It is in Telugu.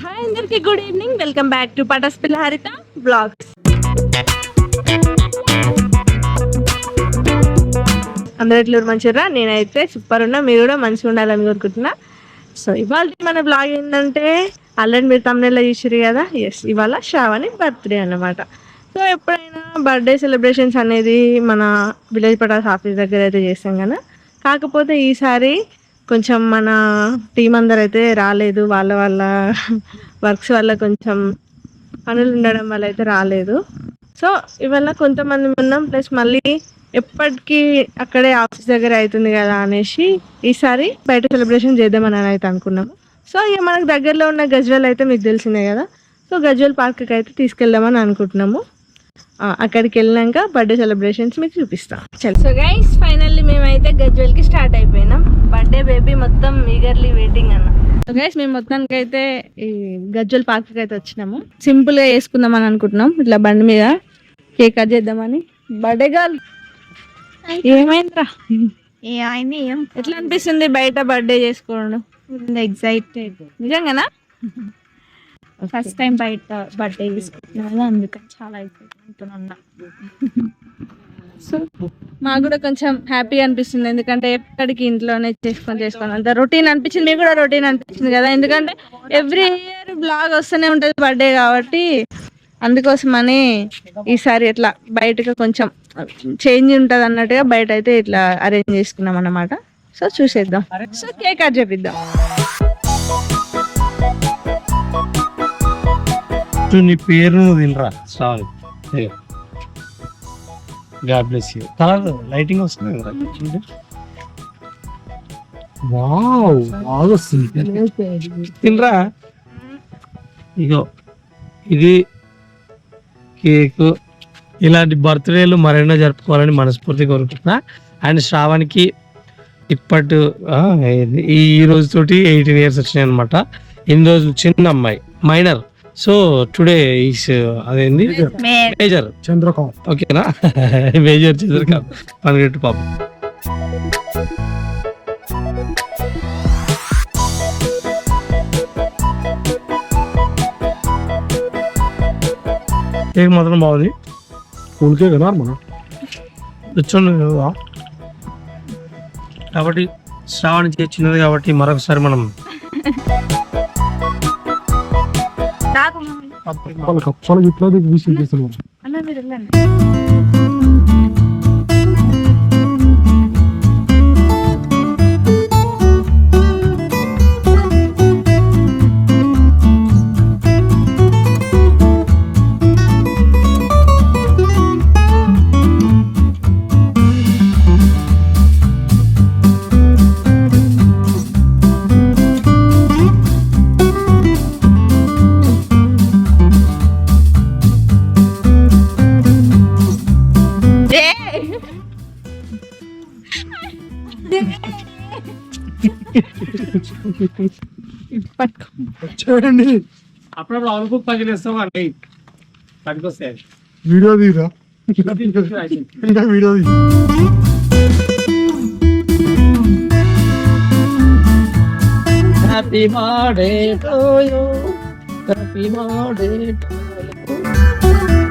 హాయ్ అందరికి good evening welcome back to Patas Pilla Haritha vlogs అందరూ మంచిరా మంచిగా నేనైతే సూపర్ ఉన్నా. మీరు కూడా మంచిగా ఉండాలని కోరుకుంటున్నా. సో ఇవాళ మన బ్లాగ్ ఏంటంటే ఆల్రెడీ మీరు తమిళలో చూసారు కదా? ఎస్ ఇవాళ శ్రావణి బర్త్డే అన్నమాట. సో ఎప్పుడైనా బర్త్డే సెలబ్రేషన్స్ అనేది మన విలేజ్ పటాస్ ఆఫీస్ దగ్గర అయితే చేస్తాం కదా? కాకపోతే ఈసారి కొంచెం మన టీం అందరైతే అయితే రాలేదు వాళ్ళ వాళ్ళ వర్క్స్ వల్ల కొంచెం పనులు ఉండడం వల్ల అయితే రాలేదు. సో ఇవాళ కొంతమంది ఉన్నాం ప్లస్ మళ్ళీ ఎప్పటికీ అక్కడే ఆఫీస్ దగ్గర అవుతుంది కదా అనేసి ఈసారి బయట సెలబ్రేషన్ చేద్దామని అయితే అనుకున్నాము సో ఇక మనకు దగ్గరలో ఉన్న గజ్వల్ అయితే మీకు తెలిసిందే కదా. సో గజ్వల్ పార్క్కి అయితే తీసుకెళ్దామని అనుకుంటున్నాము. అక్కడికి వెళ్ళినాక బర్త్డే సెలబ్రేషన్స్ మీకు చూపిస్తాం. చల్. సో గైస్ ఫైనల్లీ మేమైతే గజ్వెల్కి స్టార్ట్ అయిపోయినాం. బర్త్డే బేబీ మొత్తం ఈగర్లీ వెయిటింగ్ అన్న. గైస్ మేము మొత్తానికి అయితే ఈ గజ్వల్ పార్క్కి అయితే వచ్చినాము. సింపుల్గా వేసుకుందాం అని అనుకుంటున్నాం. ఇట్లా బండి మీద కేక్ కట్ చేద్దామని. బర్త్డే గర్ల్ ఏమైందిరా? ఎట్లా అనిపిస్తుంది బయట బర్త్డే చేసుకోవడం? ఎగ్జైటెడ్ నిజంగానా? ఫస్ట్ టైం బయట బర్త్డే తీసుకుంటున్నా కదా అందుకని చాలా ఎగ్జైట్మెంట్ ఉన్నా. సో మాకు కూడా కొంచెం హ్యాపీ అనిపిస్తుంది. ఎందుకంటే ఎప్పటికి ఇంట్లోనే చేసుకొని చేసుకొని అంత రొటీన్ అనిపించింది. మీకు కూడా రొటీన్ అనిపించింది కదా. ఎందుకంటే ఎవ్రీ ఇయర్ బ్లాగ్ వస్తూనే ఉంటుంది బర్త్డే కాబట్టి అందుకోసమని ఈసారి ఇట్లా బయటకు కొంచెం చేంజ్ ఉంటుంది అన్నట్టుగా బయట అయితే ఇట్లా అరేంజ్ చేసుకున్నాం అన్నమాట. సో చూసేద్దాం. సో కేక్ కట్ చేపిద్దాం. నీ పేరు నువ్వు తినరా sorry. God bless you colour lighting వస్తుంది కదా? చూడండి వావ్ బాగా వస్తుంది. తినరా? ఇగో ఇది కేకు. ఇలాంటి బర్త్డేలు మరెన్నో జరుపుకోవాలని మనస్ఫూర్తిగా కోరుకుంటున్నా. అండ్ శ్రావణ్కి ఇప్పటి ఈ ఈ రోజు తోటి ఎయిటీన్ ఇయర్స్ వచ్చినాయి అనమాట ఇన్ని రోజులు చిన్న అమ్మాయి మైనర్. సో టుడే ఈస్ అదేంది? మేజర్ చంద్రకాంత్ ఓకేనా? మేజర్ చంద్రకాంత్ పనిగట్టు పాప. కేక్ మాత్రం బాగుంది? స్కూల్కే కదా మన కూర్చొని కదా. కాబట్టి శ్రావణి చిన్నది కాబట్టి మరొకసారి మనం కప్పాలు కప్పాలు ఇట్లా విషయం చేస్తున్నాం అన్న మీరు వెళ్ళండి. చూడండి అప్పుడప్పుడు అనుకు పగిలేస్తాం అంటే పనికొస్తాయి వీడియో తీరా ఇంకా వీడియో తీ happy birthday to you happy birthday to రానేరా